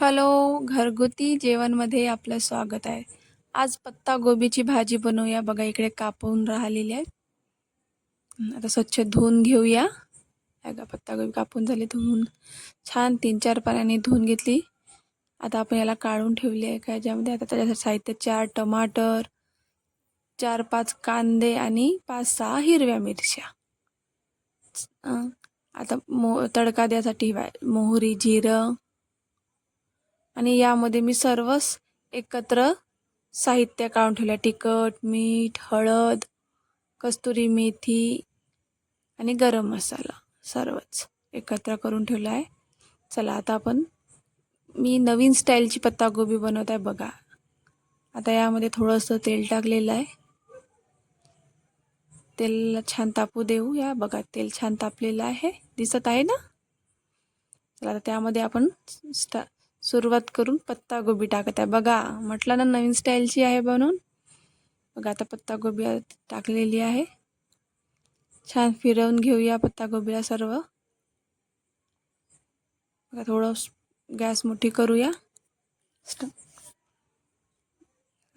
Hello घरगुती जेवणमध्ये आपलं स्वागत आहे. आज पत्ता गोबीची भाजी बनवूया. बघा इकडे कापून राहिलेली आहे. आता स्वच्छ धुवून घेऊया. बघा पत्ता गोबी कापून झाली धुवून. छान तीन चार पाण्याने धुवून घेतली. आता आपण याला काढून ठेवली आहे. का याच्यामध्ये आता त्याच्यासाठी साहित्य चार टमाटर चार पाच कांदे आणि पाच सहा हिरव्या मिरच्या. आता मो तडका द्यासाठी मोहरी जिरं आणि यामध्ये मी सर्वच एकत्र साहित्य काढून ठेवलं तिखट मीठ हळद कस्तुरी मेथी आणि गरम मसाला सर्वच एकत्र करून ठेवलं आहे चला आता आपण मी नवीन स्टाईलची पत्तागोबी बनवत आहे बघा. आता यामध्ये थोडंसं तेल टाकलेलं आहे. तेल छान तापू देऊ या. बघा तेल छान तापलेलं आहे. दिसत आहे ना? चला आता त्यामध्ये आपण स्टा सुरुवात करून पत्तागोबी टाकत आहे. बघा म्हटलं ना नवीन स्टाईलची आहे बनवून. बघा आता पत्तागोबी टाकलेली आहे. छान फिरवून घेऊया पत्तागोबीला सर्व. बघा थोडं गॅस मोठी करूया.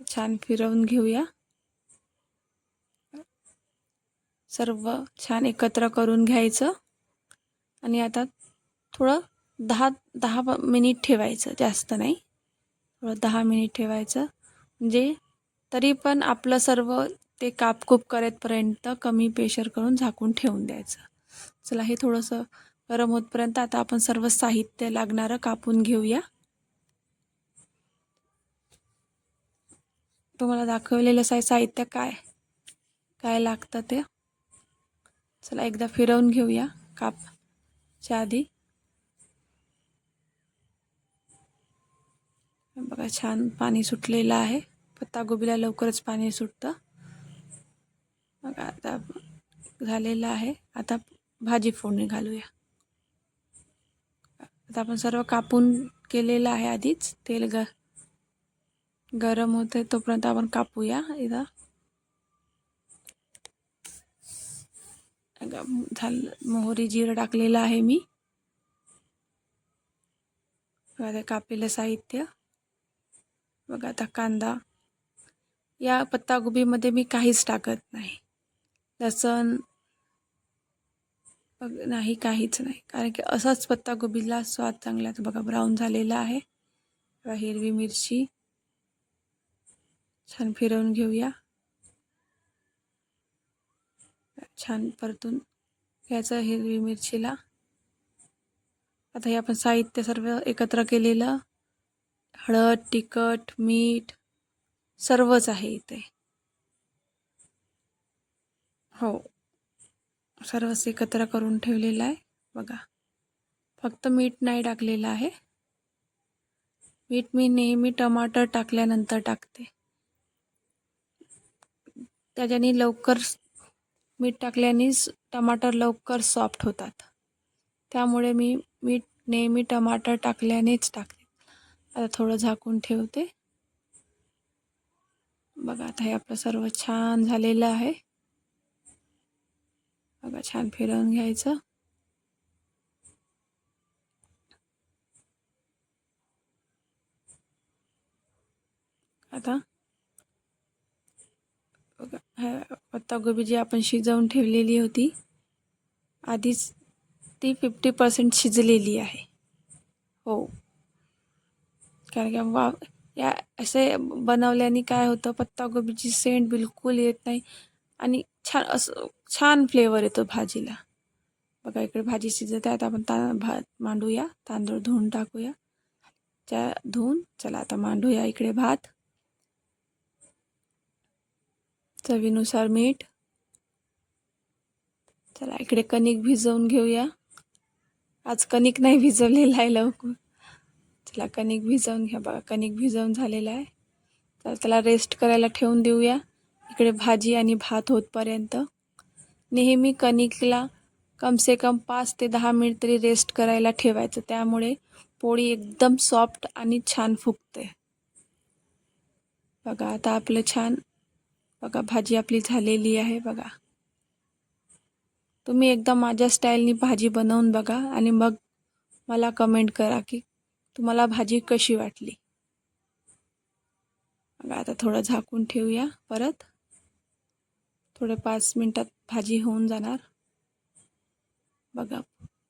छान फिरवून घेऊया. सर्व छान एकत्र करून घ्यायचं. आणि आता थोडं दहा दहा मिनिट ठेवायचं जास्त नाही. थोडं दहा मिनिट ठेवायचं. म्हणजे तरी पण आपलं सर्व ते कापकूप करेपर्यंत कमी प्रेशर करून झाकून ठेवून द्यायचं. चला हे थोडंसं गरम होतपर्यंत आता आपण सर्व साहित्य लागणारं कापून घेऊया. तुम्हाला दाखवलेलं साय साहित्य काय? काय लागतं ते? चला एकदा फिरवून घेऊया कापच्या आधी. बघा छान पाणी सुटलेलं आहे. पत्तागोबीला लवकरच पाणी सुटतं. बघा आता झालेलं आहे. आता भाजी फोडणी घालूया. आता आपण सर्व कापून केलेलं आहे आधीच. तेल ग गरम होते तोपर्यंत आपण कापूया इथं. झालं मोहरी जिरं टाकलेलं आहे मी. कापलेलं साहित्य. बघा आता कांदा. या पत्तागोबीमध्ये मी काहीच टाकत नाही. लसण नाही काहीच नाही. कारण की असाच पत्तागोबीला स्वाद चांगला बघा ब्राऊन झालेला आहे. हिरवी मिरची. छान फिरवून घेऊया. छान परतून घ्यायचं हिरवी मिरचीला. आता हे आपण साहित्य सर्व एकत्र केलेलं. हळद तिखट मीठ सर्वच आहे इथे. हो सर्वच एकत्र करून ठेवलेलं आहे. बघा फक्त मीठ नाही टाकलेलं आहे. मीठ मी नेहमी टमाटर टाकल्यानंतर टाकते. त्याच्याने लवकर मीठ टाकल्यानेच टमाटर लवकर सॉफ्ट होतात. त्यामुळे मी मीठ नेहमी टमाटर टाकल्यानेच टाकते. आता थोडं झाकून ठेवते. बघा आता हे आपलं सर्व छान झालेलं आहे. बघा छान फिरवून घ्यायचं. आता बघा पत्तागोबी जी आपण शिजवून ठेवलेली होती आधीच ती फिफ्टी पर्सेंट शिजलेली आहे. हो. कारण की वा या असे बनवल्याने काय होतं पत्तागोबीची सेंट बिलकुल येत नाही आणि छान असं छान फ्लेवर येतो भाजीला. बघा इकडे भाजी शिजत आहे. आता आपण ता भात मांडूया. तांदूळ धुवून टाकूया. त्या धुवून चला आता मांडूया इकडे भात. चवीनुसार मीठ. चला इकडे कणिक भिजवून घेऊया. आज कणिक नाही भिजवलेला आहे लवकर. त्याला कणिक भिजवून घ्या बघा कणिक भिजवून झालेलं आहे. तर त्याला रेस्ट करायला ठेवून देऊया. इकडे भाजी आणि भात होतपर्यंत. नेहमी कणिकला कमसे कम पाच ते दहा मिनिट तरी रेस्ट करायला ठेवायचं. त्यामुळे पोळी एकदम सॉफ्ट आणि छान फुगते. बघा आता आपलं छान बघा भाजी आपली झालेली आहे बघा. तुम्ही एकदा माझ्या स्टाईलनी भाजी बनवून बघा आणि मग मला कमेंट करा की तुम्हाला भाजी कशी वाटली? आता थोडं झाकून ठेवूया परत. थोडे पाच मिनटात भाजी होऊन जाणार. बघा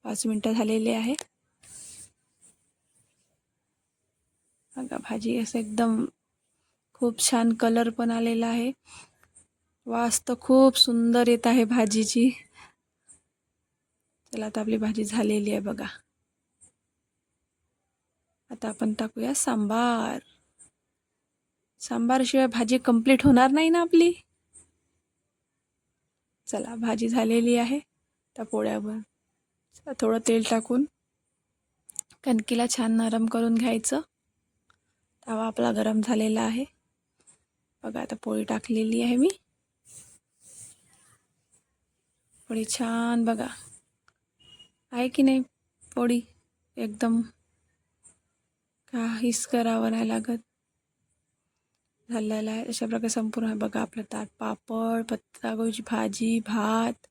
पाच मिनटं झालेली आहे. बघा भाजी असं एकदम खूप छान कलर पण आलेला आहे. वास तर खूप सुंदर येत आहे भाजीची. चला आता आपली भाजी झालेली आहे बघा. आता आपण टाकूया सांबार. सांबारशिवाय भाजी कंप्लीट होणार नाही ना आपली? चला भाजी झालेली आहे. त्या पोळ्यावर चला, थोडं तेल टाकून कणकीला छान नरम करून घ्यायचं. तवा आपला गरम झालेला आहे. बघा आता पोळी टाकलेली आहे मी. पोळी छान बघा. आहे की नाही पोळी? एकदम काहीच करावं नाही लागत. झालेलं आहे. अशा प्रकारे संपूर्ण आहे. बघा आपलं ताट पापड पत्तागोबीची भाजी भात